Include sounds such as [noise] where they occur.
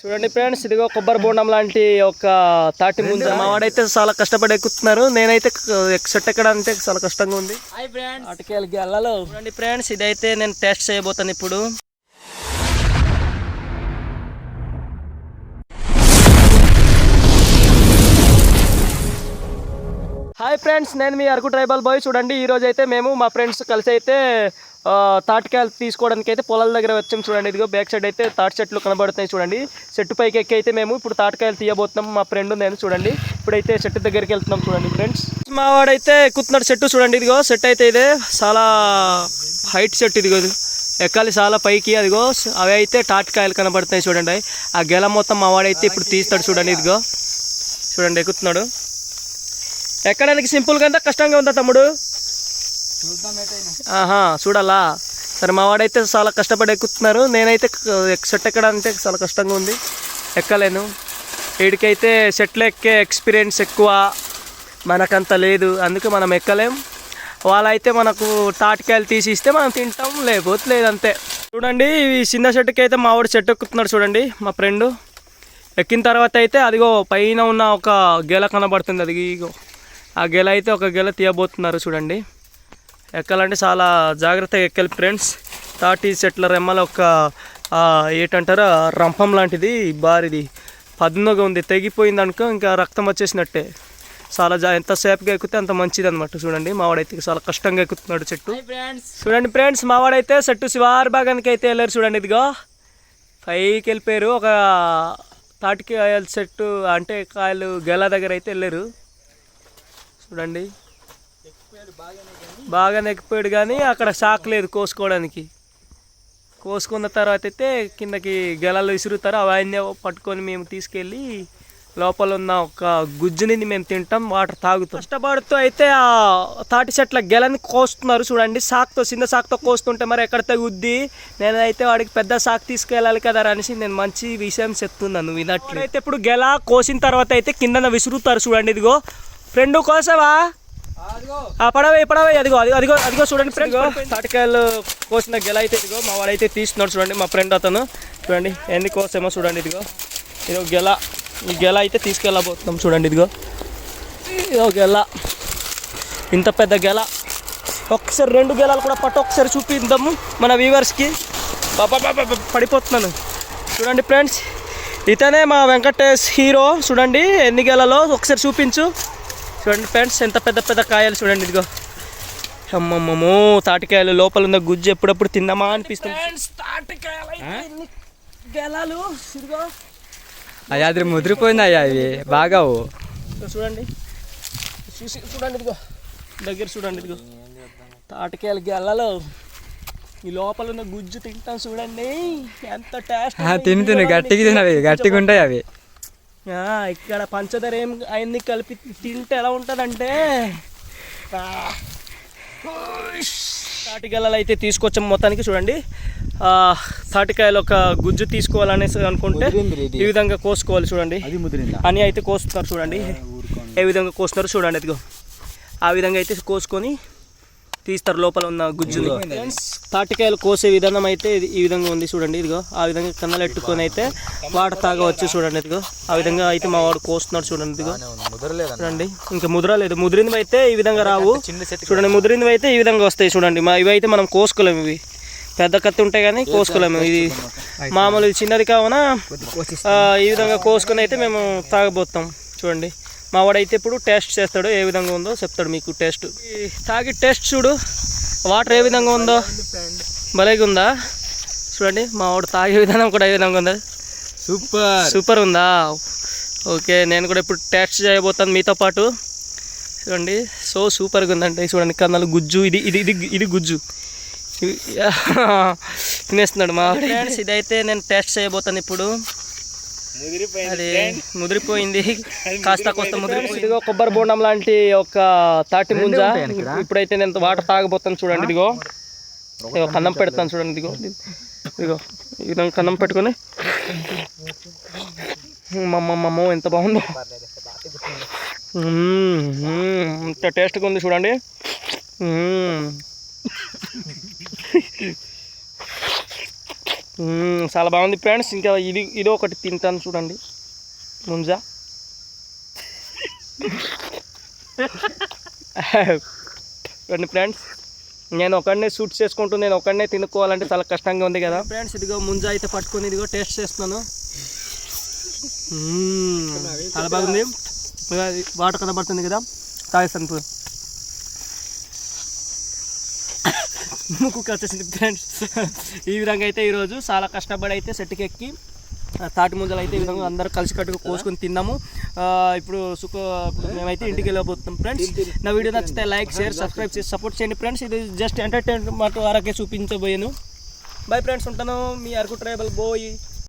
చూడండి ఫ్రెండ్స్ ఇదిగో కొబ్బరి బోండం లాంటి ఒక తాటి ముందు. మా వాడైతే చాలా కష్టపడి ఎక్కుతున్నారు. నేనైతే చెట్టు ఎక్కడానికి చాలా కష్టంగా ఉంది. Hi friends. అటుకెళ్ళి గెల్లలో. చూడండి ఫ్రెండ్స్ ఇదైతే నేను టెస్ట్ చేయబోతాను ఇప్పుడు. హాయ్ ఫ్రెండ్స్ నేను మీ అరకు ట్రైబల్ బాయ్ చూడండి ఈరోజు అయితే మేము మా ఫ్రెండ్స్ కలిసి అయితే తాటికాయలు తీసుకోవడానికి అయితే పొలాల దగ్గర వచ్చాం చూడండి. ఇదిగో బ్యాక్ సైడ్ అయితే తాటి చెట్లు కనబడుతున్నాయి చూడండి. చెట్టు పైకి ఎక్కి అయితే మేము ఇప్పుడు తాటికాయలు తీయబోతున్నాం. మా ఫ్రెండ్ నేను చూడండి. ఇప్పుడైతే చెట్టు దగ్గరికి వెళ్తున్నాం చూడండి ఫ్రెండ్స్ మా వాడైతే ఎక్కుతున్నాడు చెట్టు చూడండి. ఇదిగో చెట్టు అయితే ఇదే. చాలా హైట్ చెట్టు ఇదిగో ఇది. ఎక్కాలి చాలా పైకి. అదిగో అవి అయితే తాటికాయలు కనబడుతున్నాయి చూడండి. ఆ గెల మొత్తం మా వాడైతే ఇప్పుడు తీస్తాడు చూడండి. ఇదిగో చూడండి ఎక్కుతున్నాడు. ఎక్కడానికి సింపుల్గా ఉందా కష్టంగా ఉందా తమ్ముడు? ఆహా చూడాలా. సరే మా వాడైతే చాలా కష్టపడి ఎక్కుతున్నారు. నేనైతే సెట్ ఎక్కడానికి చాలా కష్టంగా ఉంది. ఎక్కలేను. వీడికైతే సెట్లు ఎక్కే ఎక్స్పీరియన్స్ ఎక్కువ. మనకంత లేదు. అందుకే మనం ఎక్కలేం. వాళ్ళైతే మనకు తాటికాయలు తీసి ఇస్తే మనం తింటాం. లేకపోతే లేదంతే. చూడండి ఈ చిన్న చెట్టుకి అయితే మా వాడు చెట్టు ఎక్కుతున్నాడు చూడండి మా ఫ్రెండ్. ఎక్కిన తర్వాత అయితే అదిగో పైన ఉన్న ఒక గెల కనబడుతుంది. అది ఇగో. ఆ గెల అయితే ఒక గెల తీయబోతున్నారు చూడండి. ఎక్కాలంటే చాలా జాగ్రత్తగా ఎక్కాలి ఫ్రెండ్స్. తాటి చెట్ల రెమ్మల ఒక ఏంటంటారు? రంపం లాంటిది బారిది. పదునుగా ఉంది తెగిపోయింది అనుకో ఇంకా రక్తం వచ్చేసినట్టే. చాలా జా ఎంత సేఫ్గా ఎక్కితే అంత మంచిది అనమాట చూడండి. మావాడైతే చాలా కష్టంగా ఎక్కుతున్నాడు చెట్టు. చూడండి ఫ్రెండ్స్ మావాడైతే చెట్టు శివారు భాగానికి అయితే వెళ్ళారు చూడండి ఇదిగో. పైకి వెళ్ళిపోయారు. ఒక తాటికాయల చెట్టు అంటే కాయలు గెల దగ్గర అయితే వెళ్ళారు. చూడండి. బాగా నెక్కిపోయాడు కానీ అక్కడ షాక్ లేదు కోసుకోవడానికి. కోసుకున్న తర్వాత అయితే కిందకి గెలలు విసురుతారు. అవన్నీ పట్టుకొని మేము తీసుకెళ్ళి లోపల ఉన్న ఒక గుజ్జుని మేము తింటాం వాటర్ తాగుతాం. కష్టపడుతూ అయితే ఆ తాటి చెట్ల గెలని కోస్తున్నారు చూడండి. సాక్తో చిన్న సాక్తో కోస్తుంటే మరి ఎక్కడ తగ్గుద్ది నేనైతే వాడికి పెద్ద సాక్ తీసుకెళ్ళాలి కదా అనేసి నేను మంచి విషయం చెప్తున్నాను వినట్లు. అయితే ఇప్పుడు గెల కోసిన తర్వాత అయితే కిందన విసురుతారు చూడండి ఇదిగో. ఫ్రెండ్ కోసవా? అదిగో. ఆ పడవే పడవే అదిగో అది అదిగో అదిగో చూడండి ఫ్రెండ్ తాటికాయలు కోసిన గెల అయితే ఇదిగో మా వాడైతే తీస్తున్నాడు చూడండి మా ఫ్రెండ్ అతను. చూడండి ఎన్ని కోసేమో చూడండి ఇదిగో. ఇదిగో గెల ఈ గెల అయితే తీసుకెళ్ళబోతున్నాం చూడండి ఇదిగో. ఇదిగో గెల. ఇంత పెద్ద గెల. ఒకసారి రెండు గెలాలు కూడా పట్టు ఒకసారి చూపిద్దాము మన వ్యూవర్స్కి. బాబా బాబా బాబా, పడిపోతున్నాను. చూడండి ఫ్రెండ్స్ ఇతనే మా వెంకటేష్ హీరో చూడండి ఎన్ని గెలలో ఒకసారి చూపించు. చూడండి ఫ్రెండ్స్ ఎంత పెద్ద పెద్ద కాయలు చూడండి ఇదిగో. అమ్మమ్మమ్మో తాటికాయలు లోపల ఉన్న గుజ్జు ఎప్పుడప్పుడు తిందామా అనిపిస్తుంది. గెలాలు? అయ్యా అది ముదిరిపోయింది అయ్యా ఇవి బాగా చూడండి. చూసి చూడండి ఇదిగో. దగ్గర చూడండి ఇదిగో. తాటికాయలు గెలలో. ఈ లోపల ఉన్న గుజ్జు తింటాం చూడండి. ఎంత టేస్ట్ తిని తిని గట్టిగా తినవి గట్టిగా ఉంటాయి అవి. ఇక్కడ పంచదార ఏం అన్ని కలిపి తింటే ఎలా ఉంటుందంటే? తాటికాయలు అయితే తీసుకొచ్చాం మొత్తానికి చూడండి. తాటికాయలు ఒక గుజ్జు తీసుకోవాలనేసి అనుకుంటే ఈ విధంగా కోసుకోవాలి చూడండి. అని అయితే కోస్తున్నారు చూడండి. ఏ విధంగా కోస్తున్నారు చూడండి అదిగో ఆ విధంగా అయితే కోసుకొని తీస్తారు లోపల ఉన్న గుజ్జుని Friends, తాటికాయలు కోసే విధానం అయితే ఇది ఈ విధంగా ఉంది చూడండి. ఇదిగో ఆ విధంగా కన్నలు ఎట్టుకొని అయితే వాటర్ తాగవచ్చు చూడండి. ఇదిగో ఆ విధంగా అయితే మా వాడు కోస్తున్నాడు చూడండి. ఇదిగో. చూడండి ఇంకా ముద్ర లేదు. ముదిరినవి అయితే ఈ విధంగా రావు. చూడండి ముదిరినవి అయితే ఈ విధంగా వస్తాయి చూడండి. మా ఇవి అయితే మనం కోసుకోలేము ఇవి. పెద్ద కత్తి ఉంటాయి కానీ కోసుకోలేము. ఇది మామూలు చిన్నది కావున? ఆ, ఈ విధంగా కోసుకొని అయితే మేము తాగబోతాం. చూడండి. మా వాడైతే ఇప్పుడు టేస్ట్ చేస్తాడు ఏ విధంగా ఉందో చెప్తాడు మీకు టేస్ట్. తాగి టేస్ట్ చూడు. వాటర్ ఏ విధంగా ఉందో? భలేగా ఉందా చూడండి మా వాడు తాగే విధానం కూడా ఏ విధంగా ఉందా. సూపర్. సూపర్ ఉందా? ఓకే నేను కూడా ఇప్పుడు టేస్ట్ చేయబోతాను మీతో పాటు. చూడండి సో సూపర్గా ఉందండి. చూడండి కన్నాలు గుజ్జు. ఇది ఇది ఇది ఇది గుజ్జు. [laughs] తినేస్తున్నాడు మా ఫ్రెండ్స్ ఇదైతే నేను టేస్ట్ చేయబోతాను ఇప్పుడు. అది ముదిరిపోయింది. కాస్త కొత్త ముదిరిపోయింది. ఇదిగో కొబ్బరి బోండం లాంటి ఒక తాటి ముంజ. ఇప్పుడైతే నేను వాటర్ తాగబోతాను చూడండి ఇదిగో. ఇదిగో కన్నం పెడతాను చూడండి ఇదిగో. ఇదిగో. ఈ విధంగా కన్నం పెట్టుకొని. మమ్మమ్మమ్మో ఎంత బాగుందో. ఎంత టేస్ట్గా ఉంది చూడండి. చాలా బాగుంది ఫ్రెండ్స్. ఇంకా ఇది ఇది ఒకటి తింటాను చూడండి. ముంజా. చూడండి ఫ్రెండ్స్. నేను ఒకడనే షూట్ చేసుకుంటూ నేను ఒకడనే తినుకోవాలంటే చాలా కష్టంగా ఉంది కదా. ఫ్రెండ్స్ ఇదిగో ముంజా అయితే పట్టుకొని ఇదిగో టేస్ట్ చేస్తున్నాను. చాలా బాగుంది. వాటర్ కనబడుతుంది కదా. తాగేస్తాను ఇప్పుడు ముక్కు వచ్చేసింది ఫ్రెండ్స్. ఈ విధంగా అయితే ఈరోజు చాలా కష్టపడి అయితే సెట్కి ఎక్కి తాటి ముంజలు అయితే ఈ విధంగా అందరూ కలిసి కట్టుకు కోసుకొని తిన్నాము. ఇప్పుడు సుఖ మేమైతే ఇంటికి వెళ్ళబోతున్నాం ఫ్రెండ్స్. నా వీడియో నచ్చితే లైక్ షేర్ సబ్స్క్రైబ్ చేసి సపోర్ట్ చేయండి ఫ్రెండ్స్. ఇది జస్ట్ ఎంటర్టైన్మెంట్ మాకు వరకే చూపించబోయాను. బై ఫ్రెండ్స్ ఉంటాను. మీ అరకు ట్రైబల్ బోయ్